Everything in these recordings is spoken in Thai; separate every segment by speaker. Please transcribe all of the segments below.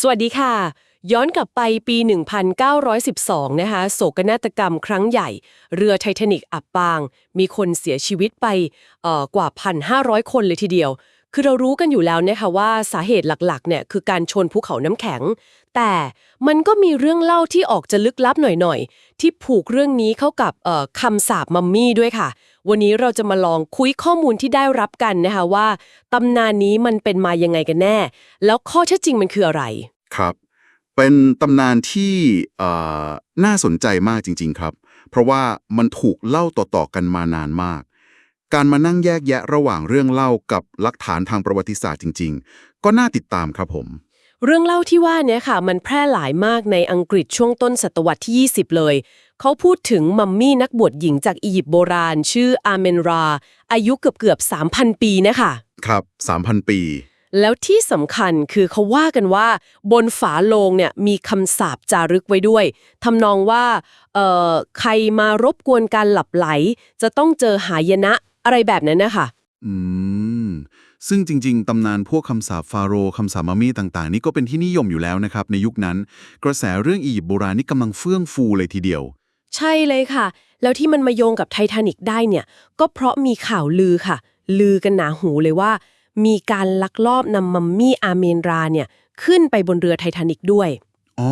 Speaker 1: สวัสดีค่ะ ย้อนกลับไปปี 1912 นะคะ โศกนาฏกรรมครั้งใหญ่ เรือไททานิกอับปาง มีคนเสียชีวิตไปเอ่อกว่า 1,500 คนเลยทีเดียว คือเรารู้กันอยู่แล้วนะคะว่าสาเหตุหลักๆเนี่ยคือการชนภูเขาน้ำแข็ง แต่มันก็มีเรื่องเล่าที่ออกจะลึกลับหน่อยๆ ที่ผูกเรื่องนี้เข้ากับเอ่อคำสาปมัมมี่ด้วยค่ะ วันนี้เราจะมาลองคุยข้อมูลที่ได้รับกันนะคะว่าตำนานนี้มันเป็นมายังไงกันแน่ แล้วข้อเท็จจริงมันคืออะไร
Speaker 2: ครับ เป็นตำนานที่เอ่อน่าสนใจมากจริง ๆ ครับ เพราะว่ามันถูกเล่าต่อๆกันมานานมาก การมานั่งแยกแยะระหว่างเรื่องเล่ากับหลักฐานทางประวัติศาสตร์จริง ๆ ก็น่าติดตามครับผม
Speaker 1: เรื่องเล่าที่ว่าเนี้ค่ะ มันแพร่หลายมากในอังกฤษช่วงต้นศตวรรษที่ 20 เลย เขาพูดถึงมัมมี่นักบวชหญิงจากอียิปต์โบราณ ชื่ออาเมนรา อายุเกือบเกือบๆ3,000 ปีนะคะ
Speaker 2: ครับ 3,000 ปี
Speaker 1: แล้วที่สำคัญคือเขาว่ากันว่า บนฝาโลงเนี่ยมีคำสาปจารึกไว้ด้วยทำนองว่าเอ่อใครมารบกวนการหลับไหล จะต้องเจอหายนะ อะไรแบบนั้นนะคะ
Speaker 2: อืม ซึ่งจริง ๆ ตำนานพวกคำสาปฟาโรห์คำสาปมัมมี่ต่าง ๆ นี่ก็เป็นที่นิยมอยู่แล้วนะครับ ในยุคนั้น กระแสเรื่องอียิปต์โบราณนี่กำลังเฟื่องฟูเลยทีเดียว
Speaker 1: ใช่เลยค่ะ แล้วที่มันมาโยงกับไททานิกได้เนี่ย ก็เพราะมีข่าวลือค่ะ ลือกันหนาหูเลยว่า มีการลักลอบนำมัมมี่อาเมนราเนี่ยขึ้นไปบนเรือไททานิกด้วย
Speaker 2: อ๋อ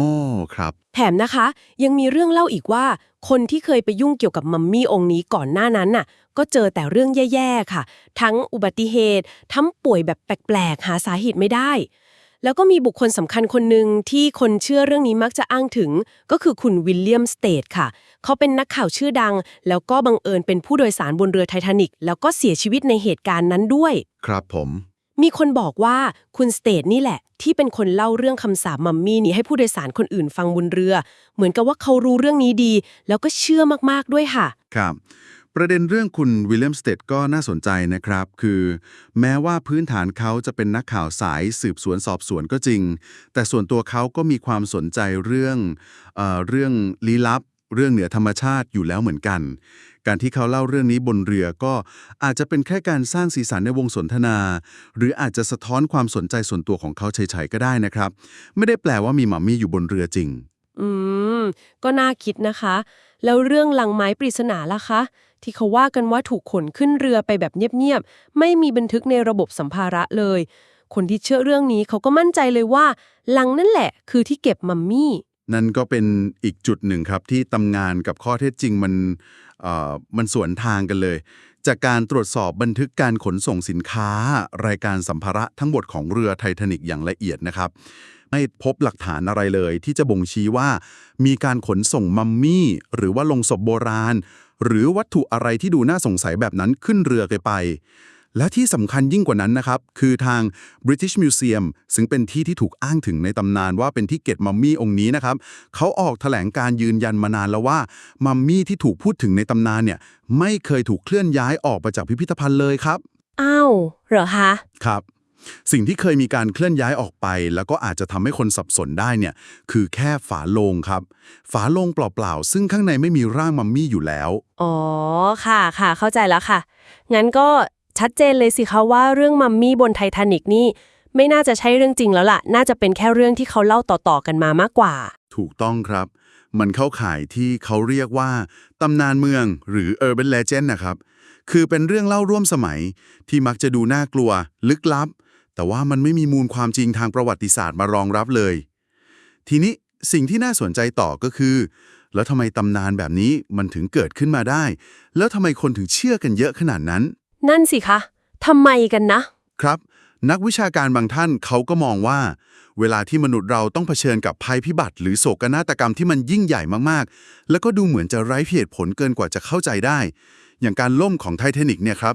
Speaker 2: ครับ
Speaker 1: แถมนะคะ ยังมีเรื่องเล่าอีกว่า คนที่เคยไปยุ่งเกี่ยวกับมัมมี่องค์นี้ก่อนหน้านั้นน่ะ ก็เจอแต่เรื่องแย่ๆค่ะ ทั้งอุบัติเหตุ ทั้งป่วยแบบแปลกๆ หาสาเหตุไม่ได้ แล้วก็มีบุคคลสำคัญคนหนึ่งที่คนเชื่อเรื่องนี้มักจะอ้างถึง ก็คือคุณวิลเลียมสเตทค่ะ เขาเป็นนักข่าวชื่อดัง แล้วก็บังเอิญเป็นผู้โดยสารบนเรือไททานิกแล้วก็เสียชีวิตในเหตุการณ์นั้นด้วย
Speaker 2: ครับผม
Speaker 1: มีคนบอกว่าคุณสเตทนี่แหละ ที่เป็นคนเล่าเรื่องคำสาปมัมมี่นี้ให้ผู้โดยสารคนอื่นฟังบนเรือ เหมือนกับว่าเขารู้เรื่องนี้ดี แล้วก็เชื่อมากๆด้วยค่ะ
Speaker 2: ครับ ประเด็นเรื่องคุณวิลเลียมสเตดก็น่าสนใจนะครับ คือ แม้ว่าพื้นฐานเขาจะเป็นนักข่าวสายสืบสวนสอบสวนก็จริง แต่ส่วนตัวเขาก็มีความสนใจเรื่องเออเรื่องลี้ลับ เรื่องเหนือธรรมชาติอยู่แล้วเหมือนกัน การที่เขาเล่าเรื่องนี้บนเรือก็อาจจะเป็นแค่การสร้างสีสันในวงสนทนา หรืออาจจะสะท้อนความสนใจส่วนตัวของเขาเฉยๆก็ได้นะครับ ไม่ได้แปลว่ามีหมัมมี่อยู่บนเรือจริง
Speaker 1: อืม ก็น่าคิดนะคะ แล้วเรื่องลังไม้ปริศนาล่ะคะ ที่เขาว่ากันว่าถูกขนขึ้นเรือไปแบบเงียบๆไม่มีบันทึกในระบบสัมภาระเลย คนที่เชื่อเรื่องนี้เขาก็มั่นใจเลยว่าลังนั่นแหละ คือที่เก็บมัมมี่
Speaker 2: นั่นก็เป็นอีกจุดหนึ่งครับ ที่ตำนานกับข้อเท็จจริงมันเอ่อมันสวนทางกันเลย จากการตรวจสอบบันทึกการขนส่งสินค้า รายการสัมภาระทั้งหมดของเรือไททานิกอย่างละเอียดนะครับ ไม่พบหลักฐานอะไรเลย ที่จะบ่งชี้ว่า มีการขนส่งมัมมี่ หรือว่าลงศพโบราณ หรือวัตถุอะไรที่ดูน่าสงสัยแบบนั้นขึ้นเรือไป และที่สำคัญยิ่งกว่านั้นนะครับ คือทาง British Museum ซึ่งเป็นที่ที่ถูกอ้างถึงในตำนานว่าเป็นที่เก็บมัมมี่องค์นี้นะครับ เขาออกแถลงการยืนยันมานานแล้วว่า มัมมี่ที่ถูกพูดถึงในตำนานเนี่ย ไม่เคยถูกเคลื่อนย้ายออกไปจากพิพิธภัณฑ์เลยครับ
Speaker 1: อ้าวเหรอคะ
Speaker 2: ครับ สิ่งที่เคยมีการเคลื่อนย้ายออกไป แล้วก็อาจจะทำให้คนสับสนได้เนี่ยคือแค่ฝาโลงครับ ฝาโลงเปล่าๆซึ่งข้างในไม่มีร่างมัมมี่อยู่แล้ว
Speaker 1: อ๋อค่ะค่ะเข้าใจแล้วค่ะ งั้นก็ ชัดเจนเลยสิคะว่าเรื่องมัมมี่บนไททานิกนี่ไม่น่าจะใช่เรื่องจริงแล้วล่ะ น่าจะเป็นแค่เรื่องที่เขาเล่าต่อๆกันมามากกว่า
Speaker 2: ถูกต้องครับ มันเข้าข่ายที่เขาเรียกว่า ตำนานเมืองหรือ urban legend นะครับ คือเป็นเรื่องเล่าร่วมสมัย ที่มักจะดูน่ากลัว ลึกลับ แต่ว่ามันไม่มีมูลความจริงทางประวัติศาสตร์มารองรับเลย ทีนี้สิ่งที่น่าสนใจต่อก็คือ แล้วทำไมตำนานแบบนี้มันถึงเกิดขึ้นมาได้ แล้วทำไมคนถึงเชื่อกันเยอะขนาดนั้น
Speaker 1: นั่นสิคะทำไมกันนะ
Speaker 2: ครับ นักวิชาการบางท่านเขาก็มองว่า เวลาที่มนุษย์เราต้องเผชิญกับภัยพิบัติ หรือโศกนาฏกรรมที่มันยิ่งใหญ่มากๆ แล้วก็ดูเหมือนจะไร้เหตุผลเกินกว่าจะเข้าใจได้ อย่างการล่มของไททานิกเนี่ยครับ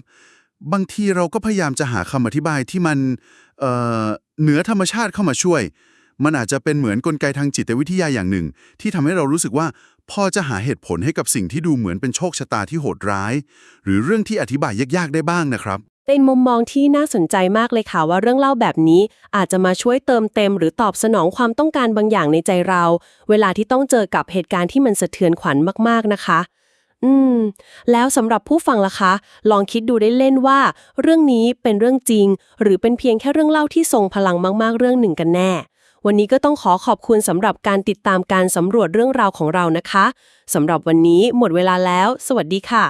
Speaker 2: บางทีเราก็พยายามจะหาคำอธิบายที่มันเอ่อเหนือธรรมชาติเข้ามาช่วย มันอาจจะเป็นเหมือนกลไกทางจิตวิทยาอย่างหนึ่ง ที่ทำให้เรารู้สึกว่าพอจะหาเหตุผลให้กับสิ่งที่ดูเหมือนเป็นโชคชะตาที่โหดร้าย หรือเรื่องที่อธิบายยากๆได้บ้างนะครับ
Speaker 1: เป็นมุมมองที่น่าสนใจมากเลยค่ะว่าเรื่องเล่าแบบนี้ อาจจะมาช่วยเติมเต็ม หรือตอบสนองความต้องการบางอย่างในใจเรา เวลาที่ต้องเจอกับเหตุการณ์ที่มันสะเทือนขวัญมากๆนะคะ อืม แล้วสำหรับผู้ฟังล่ะคะ ลองคิดดูได้เล่นว่า เรื่องนี้เป็นเรื่องจริง หรือเป็นเพียงแค่เรื่องเล่าที่ทรงพลังมาก ๆ เรื่องหนึ่งกันแน่ วันนี้ก็ต้องขอขอบคุณสำหรับการติดตามการสำรวจเรื่องราวของเรานะคะสำหรับวันนี้หมดเวลาแล้ว สวัสดีค่ะ